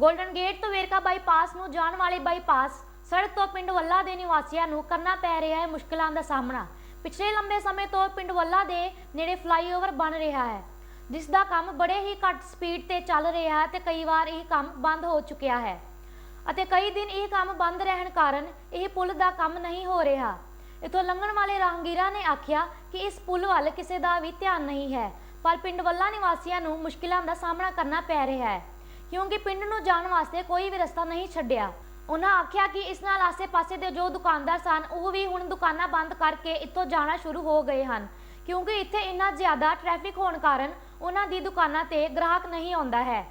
Golden gate ਤੋਂ Verka bypass ਨੂੰ ਜਾਣ ਵਾਲੇ ਬਾਈਪਾਸ ਸੜਕ ਤੋਂ ਪਿੰਡ ਵੱਲਾ ਦੇ ਨਿਵਾਸੀਆਂ ਨੂੰ ਕਰਨਾ ਪੈ ਰਿਹਾ ਹੈ ਮੁਸ਼ਕਲਾਂ ਦਾ ਸਾਹਮਣਾ। ਪਿਛਲੇ ਲੰਬੇ ਸਮੇਂ ਤੋਂ ਪਿੰਡ ਵੱਲਾ ਦੇ ਨੇੜੇ ਫਲਾਈਓਵਰ ਬਣ ਰਿਹਾ ਹੈ, ਜਿਸ ਦਾ ਕੰਮ ਬੜੇ ਹੀ ਘੱਟ ਸਪੀਡ ਤੇ ਚੱਲ ਰਿਹਾ ਹੈ ਤੇ ਕਈ ਵਾਰ ਇਹ ਕੰਮ ਬੰਦ ਹੋ ਚੁੱਕਿਆ ਹੈ। ਅਤੇ ਕਈ ਦਿਨ ਇਹ ਕੰਮ ਬੰਦ ਰਹਿਣ ਕਾਰਨ ਇਹ ਪੁਲ ਦਾ ਕੰਮ ਨਹੀਂ ਹੋ ਰਿਹਾ। ਇਥੋਂ ਲੰਘਣ ਵਾਲੇ ਰਾਹਗੀਰਾਂ ਨੇ ਆਖਿਆ ਕਿ ਇਸ ਪੁਲ ਵੱਲ ਕਿਸੇ ਦਾ ਵੀ ਧਿਆਨ ਨਹੀਂ ਹੈ, ਪਰ ਪਿੰਡ ਵੱਲਾ ਨਿਵਾਸੀਆਂ ਨੂੰ ਮੁਸ਼ਕਿਲਾਂ ਦਾ ਸਾਹਮਣਾ ਕਰਨਾ ਪੈ ਰਿਹਾ ਹੈ। ਕਿਉਂਕਿ ਪਿੰਡ ਨੂੰ ਜਾਣ ਵਾਸਤੇ ਕੋਈ ਵੀ ਰਸਤਾ ਨਹੀਂ ਛੱਡਿਆ। ਉਹਨਾਂ ਆਖਿਆ ਕਿ ਇਸ ਨਾਲ ਆਸੇ-ਪਾਸੇ ਦੇ ਜੋ ਦੁਕਾਨਦਾਰ ਸਨ, ਉਹ ਵੀ ਹੁਣ ਦੁਕਾਨਾਂ ਬੰਦ ਕਰਕੇ ਇੱਥੋਂ ਜਾਣਾ ਸ਼ੁਰੂ ਹੋ ਗਏ ਹਨ। ਕਿਉਂਕਿ ਇੱਥੇ ਇੰਨਾ ਜ਼ਿਆਦਾ ਟ੍ਰੈਫਿਕ ਹੋਣ ਕਾਰਨ ਉਹਨਾਂ ਦੀ ਦੁਕਾਨਾਂ ਤੇ ਗ੍ਰਾਹਕ ਨਹੀਂ ਆਉਂਦਾ ਹੈ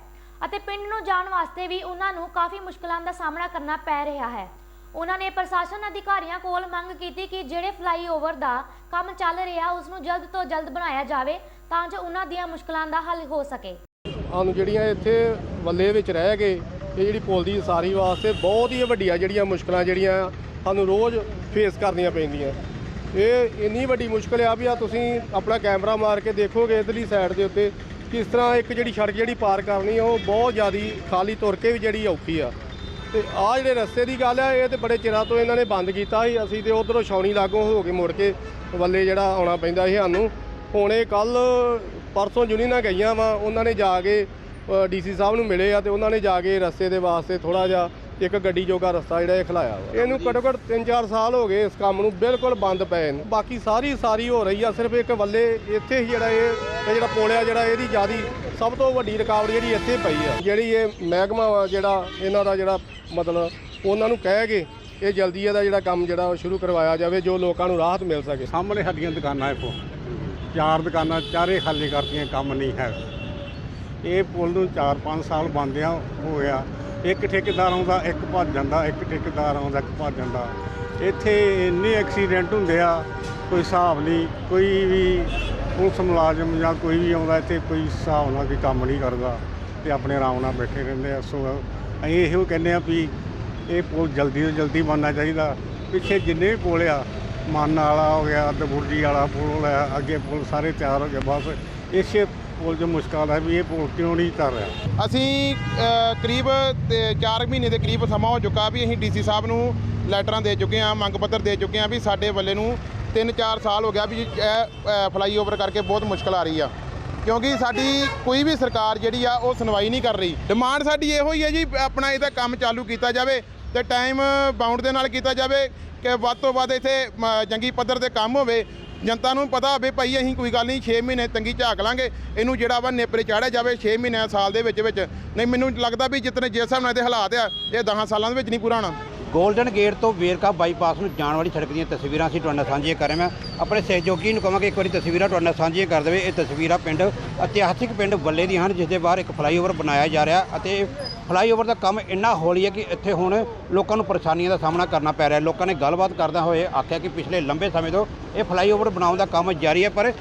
ਅਤੇ ਪਿੰਡ ਨੂੰ ਜਾਣ ਵਾਸਤੇ ਵੀ ਉਹਨਾਂ ਨੂੰ ਕਾਫੀ ਮੁਸ਼ਕਲਾਂ ਦਾ ਸਾਹਮਣਾ ਕਰਨਾ ਪੈ ਰਿਹਾ ਹੈ। ਉਹਨਾਂ ਨੇ ਪ੍ਰਸ਼ਾਸਨ ਅਧਿਕਾਰੀਆਂ ਕੋਲ ਮੰਗ ਕੀਤੀ ਕਿ ਜਿਹੜੇ ਫਲਾਈਓਵਰ ਦਾ ਕੰਮ ਚੱਲ ਰਿਹਾ ਉਸ ਨੂੰ ਜਲਦ ਤੋਂ ਜਲਦ ਬਣਾਇਆ ਜਾਵੇ ਤਾਂ ਜੋ ਉਹਨਾਂ ਦੀਆਂ ਮੁਸ਼ਕਲਾਂ ਦਾ ਹੱਲ ਹੋ ਸਕੇ। ਸਾਨੂੰ ਜਿਹੜੀਆਂ ਇੱਥੇ ਵੱਲੇ ਵਿੱਚ ਰਹਿ ਗਏ, ਇਹ ਜਿਹੜੀ ਪੁਲ ਦੀ ਉਸਾਰੀ ਵਾਸਤੇ ਬਹੁਤ ਹੀ ਵੱਡੀਆਂ ਜਿਹੜੀਆਂ ਮੁਸ਼ਕਲਾਂ ਜਿਹੜੀਆਂ ਸਾਨੂੰ ਰੋਜ਼ ਫੇਸ ਕਰਨੀਆਂ ਪੈਂਦੀਆਂ। ਇਹ ਇੰਨੀ ਵੱਡੀ ਮੁਸ਼ਕਲ ਆ ਵੀ ਆ ਤੁਸੀਂ ਆਪਣਾ ਕੈਮਰਾ ਮਾਰ ਕੇ ਦੇਖੋਗੇ ਇਧਰਲੀ ਸਾਈਡ ਦੇ ਉੱਤੇ, ਕਿਸ ਤਰ੍ਹਾਂ ਇੱਕ ਜਿਹੜੀ ਸੜਕ ਜਿਹੜੀ ਪਾਰ ਕਰਨੀ ਆ, ਉਹ ਬਹੁਤ ਜ਼ਿਆਦੀ ਖਾਲੀ ਤੁਰ ਕੇ ਵੀ ਜਿਹੜੀ ਔਖੀ ਆ। ਤੇ ਆ ਜਿਹੜੇ ਰਸਤੇ ਦੀ ਗੱਲ ਆ, ਇਹ ਤੇ ਬੜੇ ਚਿਰਾਂ ਤੋਂ ਇਹਨਾਂ ਨੇ ਬੰਦ ਕੀਤਾ ਸੀ, ਅਸੀਂ ਤੇ ਉਧਰੋਂ ਛਾਉਣੀ ਲਾਗੋਂ ਹੋ ਕੇ ਮੁੜ ਕੇ ਵੱਲੇ ਜਿਹੜਾ ਆਉਣਾ ਪੈਂਦਾ ਸੀ ਸਾਨੂੰ। ਹੁਣ ਇਹ ਕੱਲ ਪਰਸੋਂ ਯੂਨੀਅਨਾਂ ਗਈਆਂ ਵਾ, ਉਹਨਾਂ ਨੇ ਜਾ ਕੇ ਡੀਸੀ ਸਾਹਿਬ ਨੂੰ ਮਿਲੇ ਆ ਤੇ ਉਹਨਾਂ ਨੇ ਜਾ ਕੇ ਰਸਤੇ ਦੇ ਵਾਸਤੇ ਥੋੜਾ ਜਿਹਾ ਇੱਕ ਗੱਡੀ ਜੋਗਾ ਰਸਤਾ ਜਿਹੜਾ ਇਹ ਖਲਾਇਆ ਵਾ। ਇਹਨੂੰ ਘੱਟੋ ਘੱਟ 3-4 ਸਾਲ ਹੋ ਗਏ ਇਸ ਕੰਮ ਨੂੰ ਬਿਲਕੁਲ ਬੰਦ ਪਏ ਨੇ। ਬਾਕੀ ਸਾਰੀ ਸਾਰੀ ਹੋ ਰਹੀ ਆ, ਸਿਰਫ ਇੱਕ ਵੱਲੇ ਇੱਥੇ ਹੀ ਜਿਹੜਾ ਇਹ ਜਿਹੜਾ ਪੁਲ ਜਿਹੜਾ ਇਹਦੀ ਜਿਆਦੀ ਸਭ ਤੋਂ ਵੱਡੀ ਰੁਕਾਵਟ ਜਿਹੜੀ ਇੱਥੇ ਪਈ ਆ। ਜਿਹੜੀ ਇਹ ਮਹਿਕਮਾ ਵਾ, ਜਿਹੜਾ ਇਹਨਾਂ ਦਾ ਜਿਹੜਾ ਮਤਲਬ ਉਹਨਾਂ ਨੂੰ ਕਹਿ ਕੇ ਇਹ ਜਲਦੀ ਇਹਦਾ ਜਿਹੜਾ ਕੰਮ ਜਿਹੜਾ ਸ਼ੁਰੂ ਕਰਵਾਇਆ ਜਾਵੇ, ਜੋ ਲੋਕਾਂ ਨੂੰ ਰਾਹਤ ਮਿਲ ਸਕੇ। ਸਾਹਮਣੇ ਸਾਡੀਆਂ ਦੁਕਾਨਾਂ ਹੈ ਕੋ ਚਾਰ ਦੁਕਾਨਾਂ ਚਾਰੇ ਖਾਲੀ ਕਰਤੀਆਂ, ਕੰਮ ਨਹੀਂ ਹੈ। ਇਹ ਪੁਲ ਨੂੰ 4-5 ਸਾਲ ਬੰਦਿਆਂ ਹੋਇਆ। ਇੱਕ ਠੇਕੇਦਾਰ ਆਉਂਦਾ, ਇੱਕ ਭੱਜ ਜਾਂਦਾ, ਇੱਕ ਠੇਕੇਦਾਰ ਆਉਂਦਾ, ਇੱਕ ਭੱਜ ਜਾਂਦਾ। ਇੱਥੇ ਇੰਨੇ ਐਕਸੀਡੈਂਟ ਹੁੰਦੇ ਆ, ਕੋਈ ਹਿਸਾਬ ਨਹੀਂ, ਕੋਈ ਵੀ ਪੁਲਿਸ ਮੁਲਾਜ਼ਮ ਜਾਂ ਕੋਈ ਵੀ ਆਉਂਦਾ, ਇੱਥੇ ਕੋਈ ਹਿਸਾਬ ਨਾਲ ਕੋਈ ਕੰਮ ਨਹੀਂ ਕਰਦਾ ਤੇ ਆਪਣੇ ਆਰਾਮ ਨਾਲ ਬੈਠੇ ਰਹਿੰਦੇ ਆ। ਸੋ ਅਸੀਂ ਇਹੋ ਕਹਿੰਦੇ ਆ ਵੀ ਇਹ ਪੁਲ ਜਲਦੀ ਤੋਂ ਜਲਦੀ ਬਣਨਾ ਚਾਹੀਦਾ। ਪਿੱਛੇ ਜਿੰਨੇ ਵੀ ਪੁਲ ਆ ਮਾਨ ਵਾਲਾ ਹੋ ਗਿਆ ਦਬੁਰਜੀ ਵਾਲਾ ਪੁਲ ਆ ਅੱਗੇ ਪੁਲ ਸਾਰੇ ਤਿਆਰ ਹੋ ਗਏ, ਬਸ ਇਸੇ ਪੁਲ 'ਚ ਮੁਸ਼ਕਲ ਹੈ ਵੀ ਇਹ ਪੁਲ ਕਿਉਂ ਨਹੀਂ ਕਰ ਰਿਹਾ। ਅਸੀਂ ਕਰੀਬ 4 ਮਹੀਨੇ ਦੇ ਕਰੀਬ ਸਮਾਂ ਹੋ ਚੁੱਕਾ ਵੀ ਅਸੀਂ ਡੀਸੀ ਸਾਹਿਬ ਨੂੰ ਲੈਟਰਾਂ ਦੇ ਚੁੱਕੇ ਹਾਂ, ਮੰਗ ਪੱਤਰ ਦੇ ਚੁੱਕੇ ਹਾਂ ਵੀ ਸਾਡੇ ਵੱਲੇ ਨੂੰ 3-4 ਸਾਲ ਹੋ ਗਿਆ ਵੀ ਇਹ ਫਲਾਈਓਵਰ ਕਰਕੇ ਬਹੁਤ ਮੁਸ਼ਕਲ ਆ ਰਹੀ ਆ। ਕਿਉਂਕਿ ਸਾਡੀ ਕੋਈ ਵੀ ਸਰਕਾਰ ਜਿਹੜੀ ਆ, ਉਹ ਸੁਣਵਾਈ ਨਹੀਂ ਕਰ ਰਹੀ। ਡਿਮਾਂਡ ਸਾਡੀ ਇਹੋ ਹੀ ਹੈ ਜੀ, ਆਪਣਾ ਇਹਦਾ ਕੰਮ ਚਾਲੂ ਕੀਤਾ ਜਾਵੇ ਤੇ ਟਾਈਮ ਬਾਉਂਡ ਦੇ ਨਾਲ ਕੀਤਾ ਜਾਵੇ ਕਿ ਵੱਧ ਤੋਂ ਵੱਧ ਇੱਥੇ ਮ, ਜੰਗੀ ਪੱਧਰ ਤੇ ਕੰਮ ਹੋਵੇ। ਜਨਤਾ ਨੂੰ ਪਤਾ ਹੋਵੇ ਭਾਈ ਅਸੀਂ ਕੋਈ ਗੱਲ ਨਹੀਂ 6 ਮਹੀਨੇ ਤੰਗੀ ਝਾਕ ਲਾਂਗੇ। ਇਹਨੂੰ ਜਿਹੜਾ ਵਾ ਨੇਪਰੇ ਚਾੜਿਆ ਜਾਵੇ 6 ਮਹੀਨਿਆਂ ਸਾਲ ਦੇ ਵਿੱਚ ਵਿੱਚ। ਨਹੀਂ ਮੈਨੂੰ ਲੱਗਦਾ ਵੀ ਜਿਤਨੇ ਜਿਸ ਹਿਸਾਬ ਨਾਲ ਇਹਦੇ ਹਾਲਾਤ ਆ ਇਹ 10 ਸਾਲਾਂ ਦੇ ਵਿੱਚ ਨਹੀਂ ਪੂਰਾ ਹੋਣਾ। ਗੋਲਡਨ ਗੇਟ ਤੋਂ ਵੇਰਕਾ ਬਾਈਪਾਸ ਨੂੰ ਜਾਣ ਵਾਲੀ ਸੜਕ ਦੀਆਂ ਤਸਵੀਰਾਂ ਅਸੀਂ ਤੁਹਾਡੇ ਨਾਲ ਸਾਂਝੀਆਂ ਕਰ ਰਹੇ ਹਾਂ। ਆਪਣੇ ਸਹਿਯੋਗੀ ਨੂੰ ਕਹਾਂਗੇ ਇੱਕ ਵਾਰੀ ਤਸਵੀਰਾਂ ਤੁਹਾਡੇ ਨਾਲ ਸਾਂਝੀਆਂ ਕਰ ਦੇਵੇ। ਇਹ ਤਸਵੀਰਾਂ ਪਿੰਡ ਇਤਿਹਾਸਿਕ ਪਿੰਡ ਬੱਲੇ ਦੀਆਂ ਹਨ ਜਿਸ ਦੇ ਬਾਹਰ ਇੱਕ ਫਲਾਈਓਵਰ ਬਣਾਇਆ ਜਾ ਰਿਹਾ ਅਤੇ ਫਲਾਈਓਵਰ ਦਾ ਕੰਮ ਇੰਨਾ ਹੌਲੀ ਹੈ ਕਿ ਇੱਥੇ ਹੁਣ ਲੋਕਾਂ ਨੂੰ ਪਰੇਸ਼ਾਨੀਆਂ ਦਾ ਸਾਹਮਣਾ ਕਰਨਾ ਪੈ ਰਿਹਾ ਲੋਕਾਂ ਨੇ ਗੱਲਬਾਤ ਕਰਦਾ ਹੋਏ ਆਖਿਆ ਕਿ ਪਿਛਲੇ ਲੰਬੇ ਸਮੇਂ ਤੋਂ ਇਹ ਫਲਾਈਓਵਰ ਬਣਾਉਣ ਦਾ ਕੰਮ ਜਾਰੀ ਹੈ, ਪਰ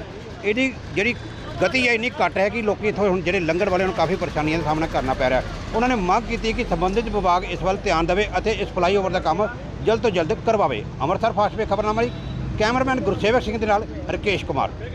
ਇਹਦੀ ਜਿਹੜੀ ਗਤੀ ਹੈ ਇੰਨੀ ਘੱਟ ਹੈ ਕਿ ਲੋਕੀ ਇੱਥੋਂ ਹੁਣ ਜਿਹੜੇ ਲੰਗਰ ਵਾਲੇ ਨੂੰ ਕਾਫੀ ਪਰੇਸ਼ਾਨੀਆਂ ਦਾ ਸਾਹਮਣਾ ਕਰਨਾ ਪੈ ਰਿਹਾ ਉਹਨਾਂ ਨੇ ਮੰਗ ਕੀਤੀ ਕਿ ਸੰਬੰਧਿਤ ਵਿਭਾਗ ਇਸ ਵੱਲ ਧਿਆਨ ਦੇਵੇ ਅਤੇ ਇਸ ਫਲਾਈਓਵਰ ਦਾ ਕੰਮ ਜਲਦ ਤੋਂ ਜਲਦ ਕਰਵਾਵੇ। ਅੰਮ੍ਰਿਤਸਰ ਫਾਸਟ ਵੇ ਖਬਰਨਾਮਾ ਲਈ ਕੈਮਰਾਮੈਨ ਗੁਰਸੇਵਕ ਸਿੰਘ ਦੇ ਨਾਲ ਰਕੇਸ਼ ਕੁਮਾਰ।